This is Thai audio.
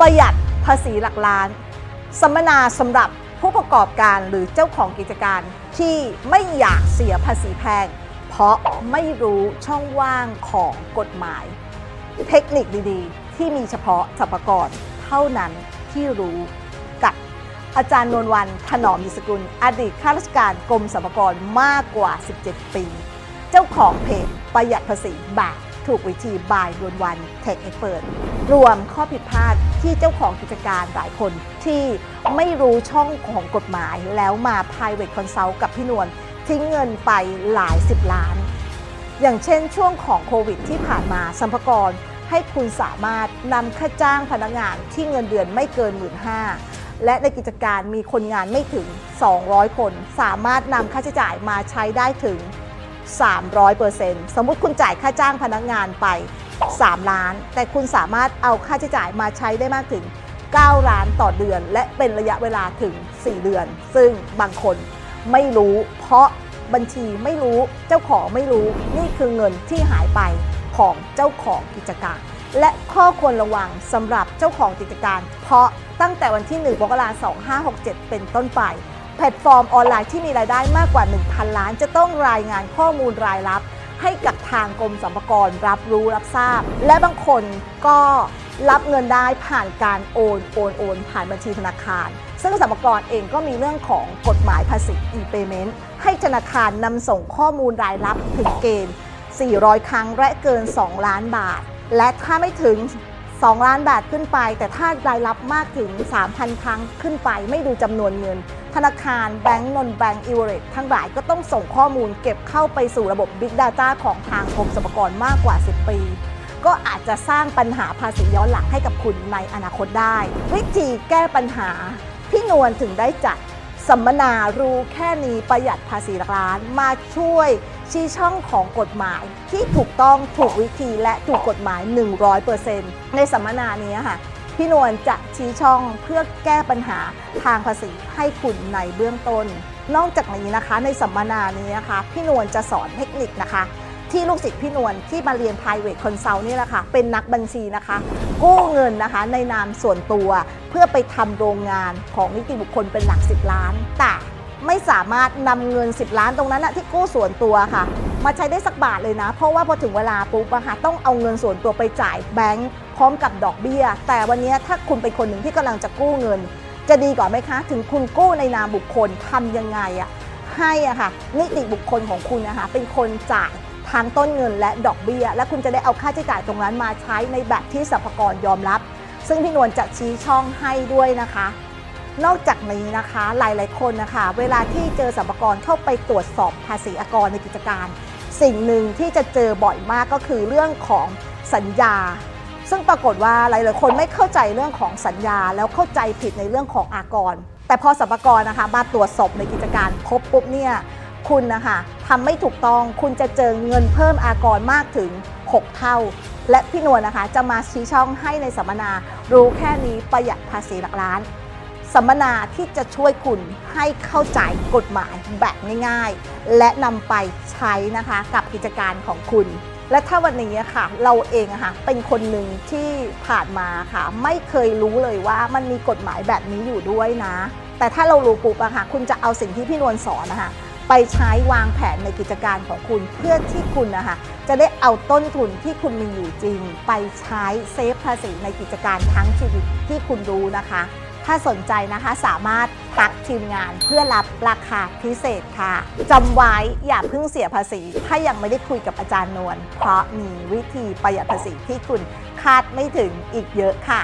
ประหยัดภาษีหลักล้าน สัมมนาสำหรับผู้ประกอบการหรือเจ้าของกิจการที่ไม่อยากเสียภาษีแพง เพราะไม่รู้ช่องว่างของกฎหมาย เทคนิคดีๆ ที่มีเฉพาะสรรพากรเท่านั้นที่รู้กับอาจารย์นวลวันถนอมยิสกุล อดีตข้าราชการกรมสรรพากรมากกว่า 17 ปี เจ้าของเพจประหยัดภาษีแบบ ถูกวิธีบายนวลวันเทคเอ็กเปิดรวมข้อผิดพลาดที่เจ้าของกิจการหลายคนที่ไม่รู้ช่องของกฎหมายแล้วมา private consult กับพี่นวลทิ้งเงินไปหลายสิบล้าน อย่างเช่นช่วงของโควิดที่ผ่านมาสัมภากรให้คุณสามารถนำค่าจ้างพนักงานที่เงินเดือนไม่เกิน 1 5ื่นและในกิจการมีคนงานไม่ถึง 200 คน สามารถนำค่าใช้จ่ายมาใช้ได้ถึง 300%สมมุติคุณจ่ายค่าจ้างพนักงานไป 3 ล้าน แต่คุณสามารถเอาค่าใช้จ่ายมาใช้ได้มากถึง 9 ล้านต่อเดือน และเป็นระยะเวลาถึง 4 เดือน ซึ่งบางคนไม่รู้ เพราะบัญชีไม่รู้เจ้าของไม่รู้นี่คือเงินที่หายไปของเจ้าของกิจการ และข้อควรระวังสำหรับเจ้าของกิจการ เพราะตั้งแต่วันที่ 1มกราคม2567 เป็นต้นไป แพลตฟอร์มออนไลน์ที่มีรายได้มากกว่า 1,000 ล้าน จะต้องรายงานข้อมูลรายรับ ให้กับทางกรมสรรพากรรับรู้รับทราบ และบางคนก็รับเงินได้ผ่านการโอนโอนโอนผ่านบัญชีธนาคาร ซึ่งสรรพากรเองก็มีเรื่องของกฎหมายภาษี e-payment ให้ธนาคารนำส่งข้อมูลรายรับถึงเกณฑ์ 400 ครั้งและเกิน 2 ล้านบาท และถ้าไม่ถึง 2 ล้านบาทขึ้นไป แต่ถ้ารายรับมากถึง 3,000 ครั้งขึ้นไปไม่ดูจำนวนเงิน ธนาคารแบงก์นนแบงก์อิวเรตทั้งหลายก็ต้องส่งข้อมูลเก็บเข้าไปสู่ระบบ Big Data ของทางกรมสรรพากรมากกว่า 10 ปี ก็อาจจะสร้างปัญหาภาษีย้อนหลังให้กับคุณในอนาคตได้ วิธีแก้ปัญหา พี่นวลถึงได้จัดสัมมนารู้แค่นี้ประหยัดภาษีหลักล้านมาช่วยชี้ช่องของกฎหมายที่ถูกต้องถูกวิธีและถูกกฎหมาย 100%ในสัมมนานี้ค่ะ พี่นวลจะชี้ช่องเพื่อแก้ปัญหาทางภาษีให้คุณในเบื้องต้น นอกจากนี้นะคะ ในสัมมนานี้นะคะ พี่นวลจะสอนเทคนิคนะคะ ที่ลูกศิษย์พี่นวลที่มาเรียน private consult นี่แหละค่ะเป็นนักบัญชีนะคะ กู้เงินนะคะในนามส่วนตัวเพื่อไปทำโรงงานของนิติบุคคลเป็นหลัก 10 ล้านแต่ไม่สามารถนำเงิน 10 ล้านตรงนั้นนะที่กู้ส่วนตัวค่ะ มาใช้ได้สักบาทเลยนะ เพราะว่าพอถึงเวลาปุ๊บอะค่ะต้องเอาเงินส่วนตัวไปจ่ายแบงก์พร้อมกับดอกเบี้ย แต่วันนี้ถ้าคุณเป็นคนหนึ่งที่กำลังจะกู้เงิน จะดีกว่าไหมคะ ถึงคุณกู้ในนามบุคคลทำยังไงอะให้อะค่ะนิติบุคคลของคุณนะคะเป็นคนจ่ายทางต้นเงินและดอกเบี้ย และคุณจะได้เอาค่าใช้จ่ายตรงนั้นมาใช้ในแบบที่สรรพากรยอมรับ ซึ่งพี่นวลจะชี้ช่องให้ด้วยนะคะ นอกจากนี้นะคะหลาย ๆ คนนะคะ เวลาที่เจอสรรพากรเข้าไปตรวจสอบภาษีอากรในกิจการ สิ่งหนึ่งที่จะเจอบ่อยมากก็คือเรื่องของสัญญา ซึ่งปรากฏว่าหลายๆคนไม่เข้าใจเรื่องของสัญญา แล้วเข้าใจผิดในเรื่องของอากร แต่พอสรรพากรนะคะมาตรวจสอบในกิจการพบปุ๊บเนี่ยคุณนะคะทำไม่ถูกต้องคุณจะเจอเงินเพิ่มอากรมากถึง 6 เท่า และพี่นวลนะคะจะมาชี้ช่องให้ในสัมมนา รู้แค่นี้ประหยัดภาษีหลักล้าน สัมมนาที่จะช่วยคุณให้เข้าใจกฎหมายแบบง่ายๆ และนำไปใช้นะคะกับกิจการของคุณ และถ้าวันนี้ค่ะ เราเองอะค่ะเป็นคนหนึ่งที่ผ่านมาค่ะ ไม่เคยรู้เลยว่ามันมีกฎหมายแบบนี้อยู่ด้วยนะ แต่ถ้าเรารู้ปุ๊บอะค่ะ คุณจะเอาสิ่งที่พี่นวลสอนนะคะไปใช้วางแผนในกิจการของคุณเพื่อที่คุณนะคะจะได้เอาต้นทุนที่คุณมีอยู่จริง ไปใช้เซฟภาษีในกิจการทั้งชีวิตที่คุณรู้นะคะ ถ้าสนใจนะคะสามารถตักทีมงานเพื่อรับราคาพิเศษค่ะจำไว้อย่าเพิ่งเสียภาษี ถ้ายังไม่ได้คุยกับอาจารย์นวลเพราะมีวิธีประหยัดภาษีที่คุณคาดไม่ถึงอีกเยอะค่ะ